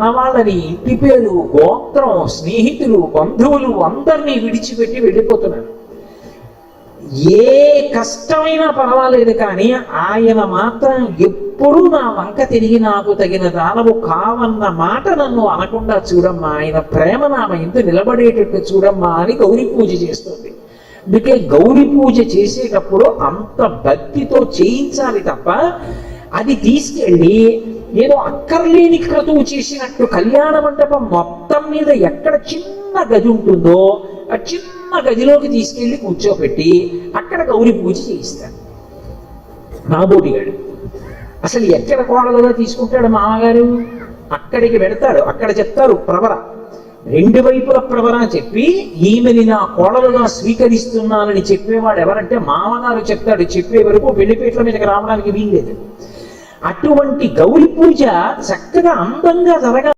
వాళ్ళని ఇంటి పేరు గోత్రం స్నేహితులు బంధువులు అందరినీ విడిచిపెట్టి వెళ్ళిపోతున్నారు. ఏ కష్టమైనా పర్వాలేదు కానీ ఆయన మాత్రం ఎప్పుడూ నా వంక తిరిగి నాకు తగిన దానము కావన్న మాట నన్ను అనకుండా చూడమ్మా ఆయన ప్రేమ నా ఎందు నిలబడేటట్టు చూడమ్మా అని గౌరీ పూజ చేస్తుంది. అందుకే గౌరీ పూజ చేసేటప్పుడు అంత భక్తితో చేయించాలి తప్ప అది తీసుకెళ్ళి ఏదో అక్కర్లేని క్రతువు చేసినట్టు కళ్యాణ మండపం మొత్తం మీద ఎక్కడ చిన్న గది ఉంటుందో ఆ చిన్న గదిలోకి తీసుకెళ్ళి కూర్చోబెట్టి అక్కడ గౌరి పూజ చేయిస్తాడు నాబోటిగాడు అసలు ఎక్కడ కోడలుగా తీసుకుంటాడు మామగారు? అక్కడికి పెడతాడు అక్కడ చెప్తారు ప్రవర. రెండు వైపుల ప్రవర చెప్పి ఈమెని నా కోడలుగా స్వీకరిస్తున్నానని చెప్పేవాడు ఎవరంటే మామగారు చెప్తాడు. చెప్పే వరకు పెళ్ళిపేట్ల మీదకి రావడానికి వీల్లేదు. అటువంటి గౌలి పూజ చక్కగా అందంగా జరగాలి